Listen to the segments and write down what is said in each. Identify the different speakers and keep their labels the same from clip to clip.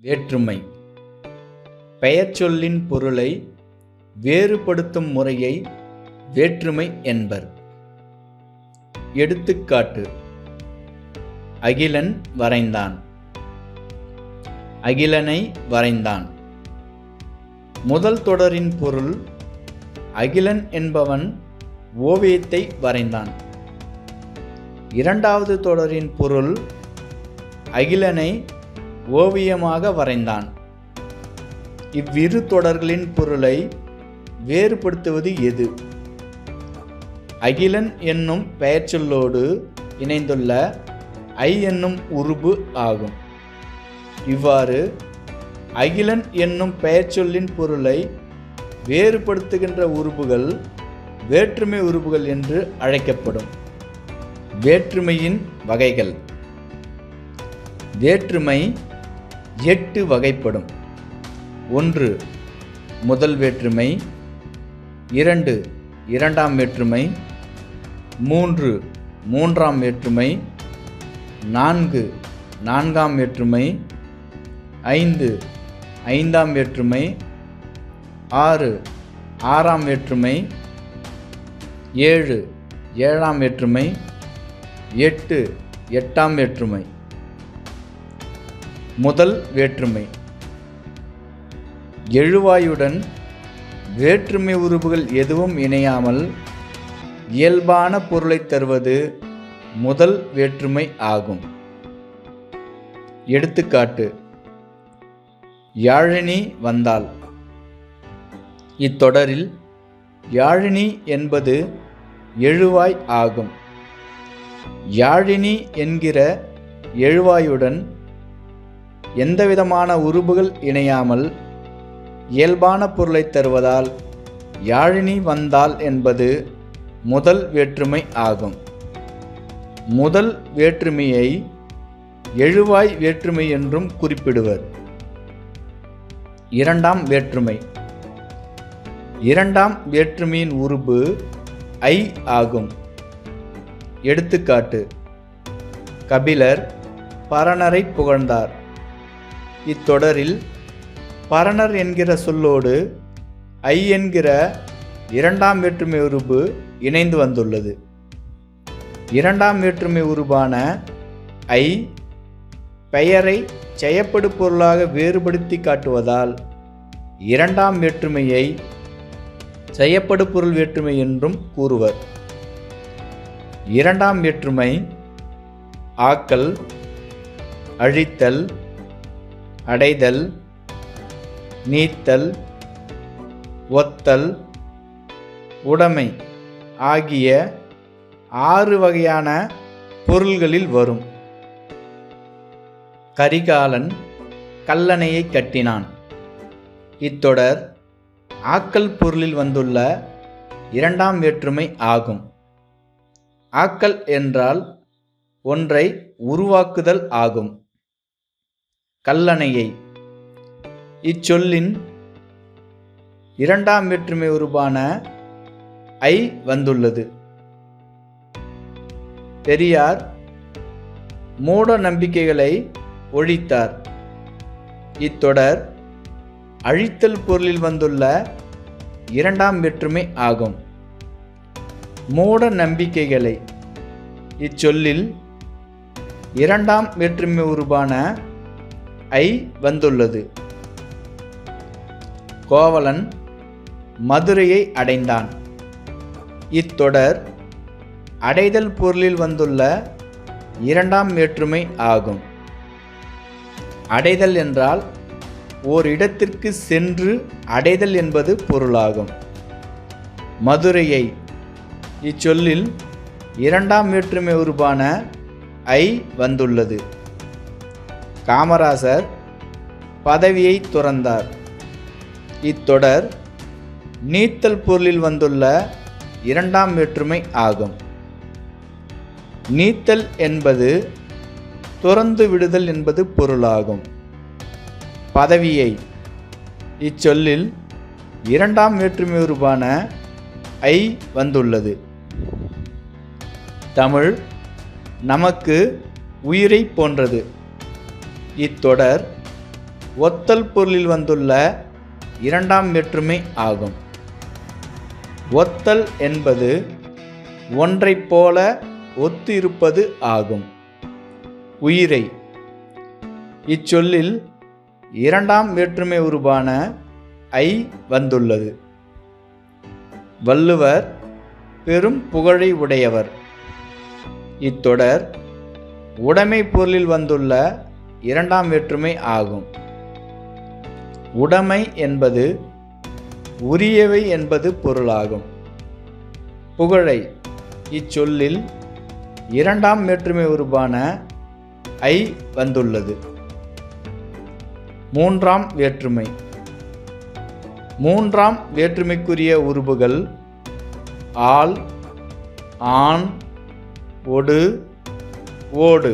Speaker 1: வேற்றுமை. பெயர்ச்சொல்லின் பொருளை வேறுபடுத்தும் முறையை வேற்றுமை என்பர். எடுத்துக்காட்டு. அகிலன் வரைந்தான். அகிலனை வரைந்தான். முதல் தொடரின் பொருள் அகிலன் என்பவன் ஓவியத்தை வரைந்தான். இரண்டாவது தொடரின் பொருள் அகிலனை ஓவியமாக வரைந்தான். இவ்விரு தொடர்களின் பொருளை வேறுபடுத்துவது எது? அகிலன் என்னும் பெயர்ச்சொல்லோடு இணைந்துள்ள ஐ என்னும் உருபு ஆகும். இவ்வாறு அகிலன் என்னும் பெயர்ச்சொல்லின் பொருளை வேறுபடுத்துகின்ற உறுப்புகள் வேற்றுமை உறுப்புகள் என்று அழைக்கப்படும். வேற்றுமையின் வகைகள். வேற்றுமை எட்டு வகைப்படும். ஒன்று முதல் வேற்றுமை. இரண்டு இரண்டாம் வேற்றுமை. மூன்று மூன்றாம் வேற்றுமை. நான்கு நான்காம் வேற்றுமை. ஐந்து ஐந்தாம் வேற்றுமை. ஆறு ஆறாம் வேற்றுமை. ஏழு ஏழாம் வேற்றுமை. எட்டு எட்டாம் வேற்றுமை. முதல் வேற்றுமை. எழுவாயுடன் வேற்றுமை உறுப்புகள் எதுவும் இணையாமல் இயல்பான பொருளை தருவது முதல் வேற்றுமை ஆகும். எடுத்துக்காட்டு யாழினி வந்தால் இத்தொடரில் யாழினி என்பது எழுவாய் ஆகும். யாழினி என்கிற எழுவாயுடன் எந்தவிதமான உருபுகள் இணையாமல் இயல்பான பொருளை தருவதால் யாழினி வந்தால் என்பது முதல் வேற்றுமை ஆகும். முதல் வேற்றுமையை எழுவாய் வேற்றுமை என்றும் குறிப்பிடுவர். இரண்டாம் வேற்றுமை. இரண்டாம் வேற்றுமையின் உருபு ஐ ஆகும். எடுத்துக்காட்டு. கபிலர் பரணரை புகழ்ந்தார். இத்தொடரில் பரணர் என்கிற சொல்லோடு ஐ என்கிற இரண்டாம் வேற்றுமை உருபு இணைந்து வந்துள்ளது. இரண்டாம் வேற்றுமை உருபான ஐ பெயரை செயப்படு பொருளாக வேறுபடுத்தி காட்டுவதால் இரண்டாம் வேற்றுமையை செயப்படு பொருள் வேற்றுமை என்றும் கூறுவர். இரண்டாம் வேற்றுமை ஆக்கல் அழித்தல் அடைதல் நீத்தல் ஒத்தல் உடைமை ஆகிய ஆறு வகையான பொருள்களில் வரும். கரிகாலன் கல்லணையை கட்டினான். இத்தொடர் ஆக்கல் பொருளில் வந்துள்ள இரண்டாம் வேற்றுமை ஆகும். ஆக்கல் என்றால் ஒன்றை உருவாக்குதல் ஆகும். கல்லணையை. இச்சொல்லின் இரண்டாம் வேற்றுமை உருவான ஐ வந்துள்ளது. பெரியார் மூட நம்பிக்கைகளை ஒழித்தார். இத்தொடர் அழித்தல் பொருளில் வந்துள்ள இரண்டாம் வேற்றுமை ஆகும். மூட நம்பிக்கைகளை. இச்சொல்லில் இரண்டாம் வேற்றுமை உருவான ஐ வந்துள்ளது. கோவலன் மதுரையை அடைந்தான். இத்தொடர் அடைதல் பொருளில் வந்துள்ள இரண்டாம் வேற்றுமை ஆகும். அடைதல் என்றால் ஓர் இடத்திற்கு சென்று அடைதல் என்பது பொருளாகும். மதுரையை இச்சொல்லில் இரண்டாம் வேற்றுமை உருவான ஐ வந்துள்ளது. காமராசர் பதவியை துறந்தார். இத்தொடர் நீத்தல் பொருளில் வந்துள்ள இரண்டாம் வேற்றுமை ஆகும். நீத்தல் என்பது துறந்து விடுதல் என்பது பொருளாகும். பதவியை இச்சொல்லில் இரண்டாம் வேற்றுமை உருவான ஐ வந்துள்ளது. தமிழ் நமக்கு உயிரை போன்றது. இத்தொடர் ஒத்தல் பொருளில் வந்துள்ள இரண்டாம் வேற்றுமை ஆகும். ஒத்தல் என்பது ஒன்றைப் போல ஒத்து இருப்பது ஆகும். உயிரை. இச்சொல்லில் இரண்டாம் வேற்றுமை உருவான ஐ வந்துள்ளது. வள்ளுவர் பெரும் புகழை உடையவர். இத்தொடர் உடைமை பொருளில் வந்துள்ள இரண்டாம் வேற்றுமை ஆகும். உடைமை என்பது உரியவை என்பது பொருளாகும். புகழை இச்சொல்லில் இரண்டாம் வேற்றுமை உருவான ஐ வந்துள்ளது. மூன்றாம் வேற்றுமை. மூன்றாம் வேற்றுமைக்குரிய உருபுகள் ஆள் ஆண் ஒடு ஓடு.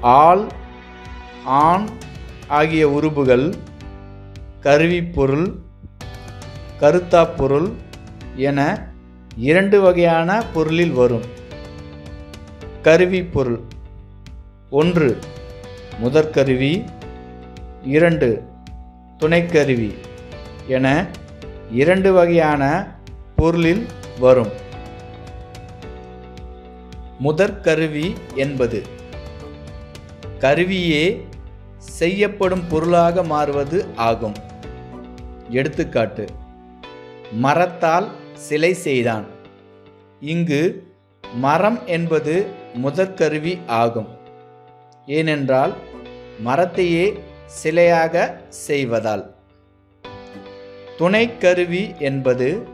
Speaker 1: ஆள் ஆண் ஆகிய உருபுகள் கருவிப்பொருள் கருத்தாப்பொருள் என இரண்டு வகையான பொருளில் வரும். கருவிப்பொருள். ஒன்று முதற்கருவி. இரண்டு துணைக்கருவி என இரண்டு வகையான பொருளில் வரும். முதற்கருவி என்பது கருவியே செய்யப்படும் பொருளாக மாறுவது ஆகும். எடுத்துக்காட்டு மரத்தால் சிலை செய்தான். இங்கு மரம் என்பது முதற்கருவி ஆகும். ஏனென்றால் மரத்தையே சிலையாக செய்வதால். துணைக்கருவி என்பது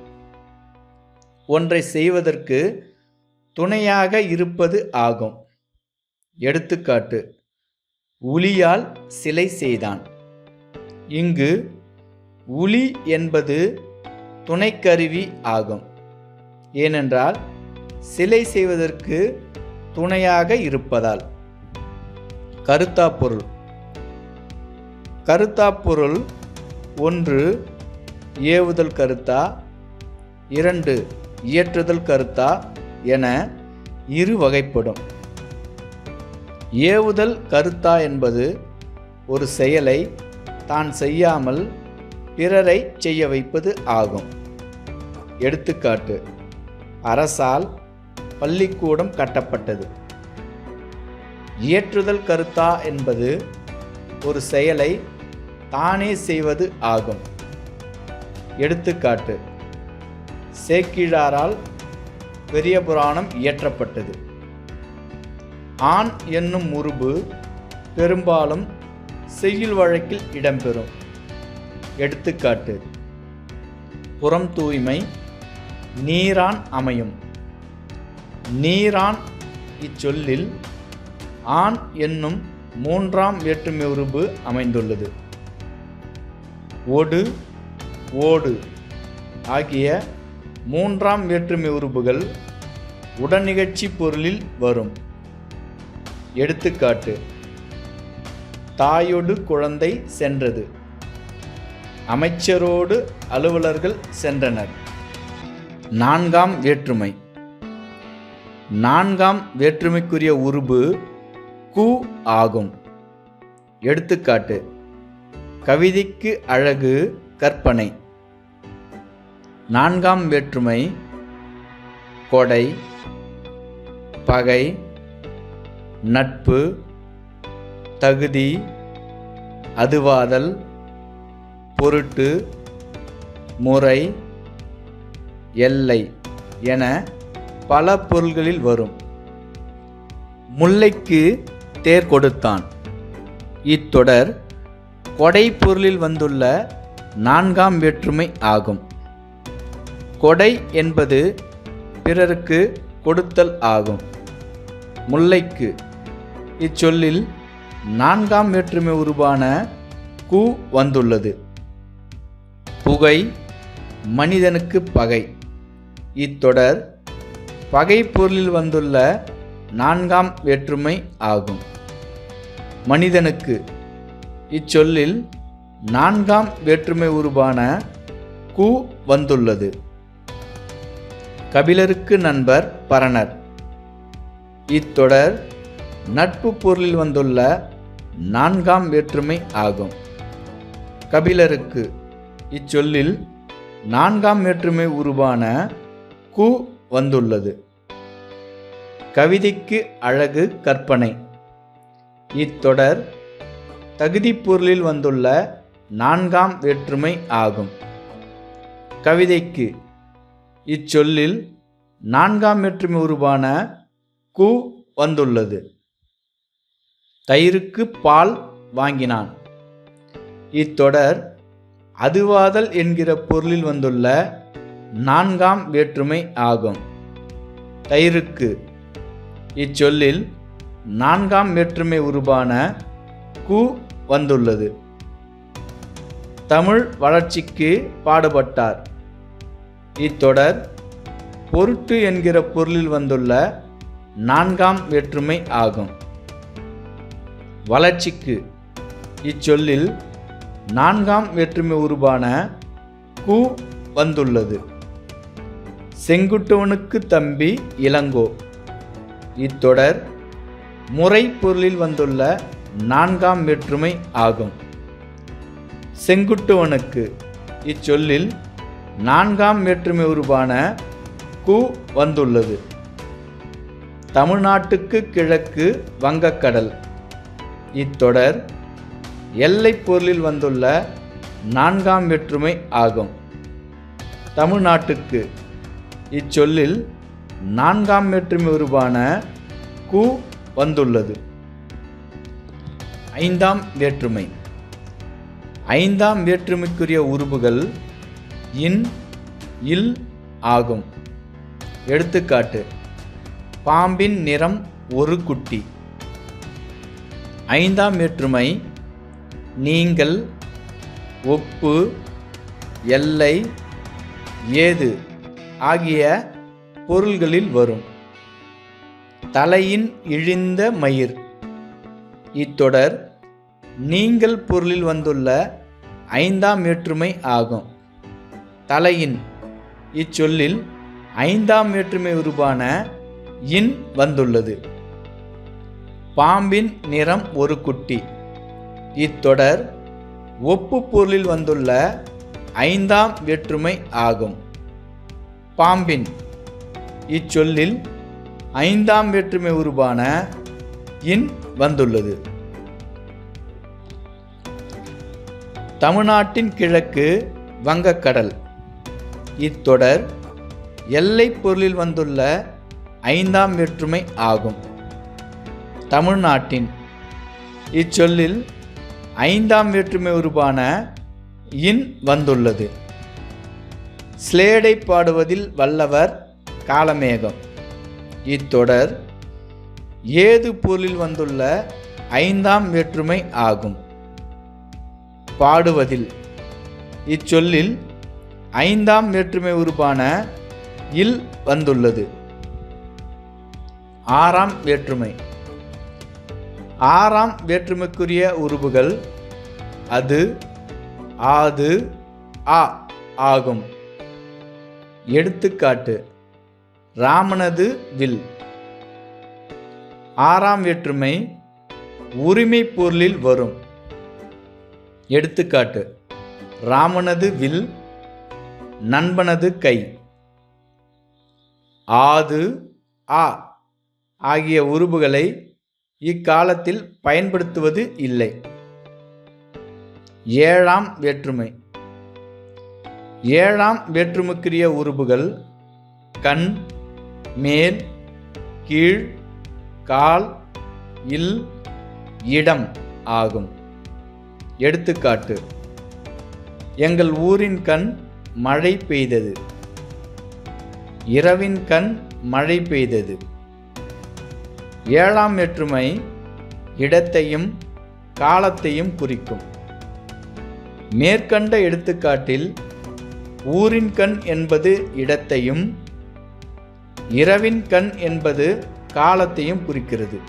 Speaker 1: ஒன்றை செய்வதற்கு துணையாக இருப்பது ஆகும். எடுத்துக்காட்டு உளியால் சிலை செய்தான். இங்கு உளி என்பது துணைக்கருவி ஆகும். ஏனென்றால் சிலை செய்வதற்கு துணையாக இருப்பதால். கருத்தாப்பொருள். கருத்தாப்பொருள் ஒன்று ஏவுதல் கருத்தா? இரண்டு இயற்றுதல் கருத்தா? என இரு வகைப்படும். ஏவுதல் கருத்தா என்பது ஒரு செயலை தான் செய்யாமல் பிறரை செய்ய வைப்பது ஆகும். எடுத்துக்காட்டு அரசால் பள்ளிக்கூடம் கட்டப்பட்டது. இயற்றுதல் கருத்தா என்பது ஒரு செயலை தானே செய்வது ஆகும். எடுத்துக்காட்டு சேக்கிழாரால் பெரிய புராணம் இயற்றப்பட்டது. ஆண் என்னும் உருபு பெரும்பாலும் செய்யுள் வழக்கில் இடம்பெறும். எடுத்துக்காட்டு புறம் தூய்மை நீரான் அமையும். நீரான் இச்சொல்லில் ஆண் என்னும் மூன்றாம் வேற்றுமை உருபு அமைந்துள்ளது. ஒடு ஓடு ஆகிய மூன்றாம் வேற்றுமை உருபுகள் உடனிகழ்ச்சி பொருளில் வரும். எடுத்துக்காட்டு. தாயொடு குழந்தை சென்றது. அமைச்சரோடு அலுவலர்கள் சென்றனர். நான்காம் வேற்றுமை. நான்காம் வேற்றுமைக்குரிய உருபு கு ஆகும். எடுத்துக்காட்டு. கவிதைக்கு அழகு கற்பனை. நான்காம் வேற்றுமை. கொடை. பகை. நட்பு தகுதி அதுவாதல் பொருட்டு முறை எல்லை என பல பொருள்களில் வரும். முல்லைக்கு தேர் கொடுத்தான். இத்தொடர் கொடை பொருளில் வந்துள்ள நான்காம் வேற்றுமை ஆகும். கொடை என்பது பிறருக்கு கொடுத்தல் ஆகும். முல்லைக்கு இச்சொல்லில் நான்காம் வேற்றுமை உருவான கு வந்துள்ளது. புகை மனிதனுக்கு பகை. இத்தொடர் பகை பொருளில் வந்துள்ள நான்காம் வேற்றுமை ஆகும். மனிதனுக்கு இச்சொல்லில் நான்காம் வேற்றுமை உருவான கு வந்துள்ளது. கபிலருக்கு நண்பர் பரணர். இத்தொடர் நட்பு பொருளில் வந்துள்ள நான்காம் வேற்றுமை ஆகும். கபிலருக்கு இச்சொல்லில் நான்காம் வேற்றுமை உருவான கு வந்துள்ளது. கவிதைக்கு அழகு கற்பனை. இத்தொடர் தகுதிப் பொருளில் வந்துள்ள நான்காம் வேற்றுமை ஆகும். கவிதைக்கு இச்சொல்லில் நான்காம் வேற்றுமை உருவான கு வந்துள்ளது. தயிருக்கு பால் வாங்கினான். இத்தொடர் அதுவாதல் என்கிற பொருளில் வந்துள்ள நான்காம் வேற்றுமை ஆகும். தயிருக்கு. இச்சொல்லில் நான்காம் வேற்றுமை உருவான கு வந்துள்ளது. தமிழ் வளர்ச்சிக்கு பாடுபட்டார். இத்தொடர் பொருட்டு என்கிற பொருளில் வந்துள்ள நான்காம் வேற்றுமை ஆகும். வளர்ச்சிக்கு. இச்சொல்லில் நான்காம் வேற்றுமை உருவான கு வந்துள்ளது. செங்குட்டுவனுக்கு தம்பி இளங்கோ. இத்தொடர் முறை பொருளில் வந்துள்ள நான்காம் வேற்றுமை ஆகும். செங்குட்டுவனுக்கு இச்சொல்லில் நான்காம் வேற்றுமை உருவான கு வந்துள்ளது. தமிழ்நாட்டுக்கு கிழக்கு வங்கக்கடல். இத்தொடர் எல்லைப்பொருளில் வந்துள்ள நான்காம் வேற்றுமை ஆகும். தமிழ்நாட்டுக்கு இச்சொல்லில் நான்காம் வேற்றுமை உருவான கு வந்துள்ளது. ஐந்தாம் வேற்றுமை. ஐந்தாம் வேற்றுமைக்குரிய உருபுகள் இன் இல் ஆகும். எடுத்துக்காட்டு பாம்பின் நிறம் ஒரு குட்டி. ஐந்தாம் வேற்றுமை நீங்கள் ஒப்பு எல்லை ஏது ஆகிய பொருள்களில் வரும். தலையின் இழிந்த மயிர். இத்தொடர் நீங்கள் பொருளில் வந்துள்ள ஐந்தாம் வேற்றுமை ஆகும். தலையின் இச்சொல்லில் ஐந்தாம் வேற்றுமை உருவான இன் வந்துள்ளது. பாம்பின் நிறம் ஒரு குட்டி. இத்தொடர் ஒப்பு பொருளில் வந்துள்ள ஐந்தாம் வேற்றுமை ஆகும். பாம்பின். இச்சொல்லில் ஐந்தாம் வேற்றுமை உருவான இன் வந்துள்ளது. தமிழ்நாட்டின் கிழக்கு வங்கக்கடல். இத்தொடர் எல்லைப் பொருளில் வந்துள்ள ஐந்தாம் வேற்றுமை ஆகும். தமிழ்நாட்டின் இச்சொல்லில் ஐந்தாம் வேற்றுமை உருவான இன் வந்துள்ளது. ஸ்லேடை பாடுவதில் வல்லவர் காலமேகம். இத்தொடர் ஏது பொருளில் வந்துள்ள ஐந்தாம் வேற்றுமை ஆகும். பாடுவதில் இச்சொல்லில் ஐந்தாம் வேற்றுமை உருவான இல் வந்துள்ளது. ஆறாம் வேற்றுமை. ஆறாம் வேற்றுமைக்குரிய உருவுகள் அது ஆது ஆ ஆகும். எடுத்துக்காட்டு ராமனது வில். ஆறாம் வேற்றுமை உரிமை பொருளில் வரும். எடுத்துக்காட்டு ராமனது வில் நண்பனது கை. ஆது ஆ ஆகிய உருபுகளை இக்காலத்தில் பயன்படுத்துவது இல்லை. ஏழாம் வேற்றுமை. ஏழாம் வேற்றுமைக்குரிய உறுப்புகள் கண் மேல் கீழ் கால் இல் இடம் ஆகும். எடுத்துக்காட்டு எங்கள் ஊரின் கண் மழை பெய்தது. இரவின் கண் மழை பெய்தது. ஏழாம் வேற்றுமை இடத்தையும் காலத்தையும் குறிக்கும். மேற்கண்ட எடுத்துக்காட்டில் ஊரின் கண் என்பது இடத்தையும் இரவின் கண் என்பது காலத்தையும் குறிக்கிறது.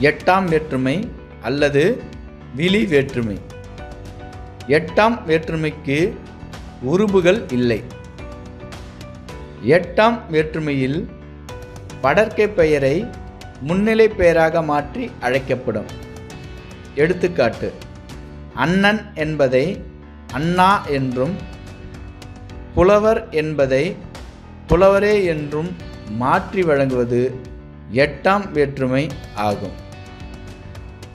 Speaker 1: எட்டாம் வேற்றுமை அல்லது விழி வேற்றுமை. எட்டாம் வேற்றுமைக்கு உருபுகள் இல்லை. எட்டாம் வேற்றுமையில் படர்க்கை பெயரை முன்னிலை பெயராக மாற்றி அழைக்கப்படும். எடுத்துக்காட்டு அண்ணன் என்பதை அண்ணா என்றும் புலவர் என்பதை புலவரே என்றும் மாற்றி வழங்குவது எட்டாம் வேற்றுமை ஆகும்.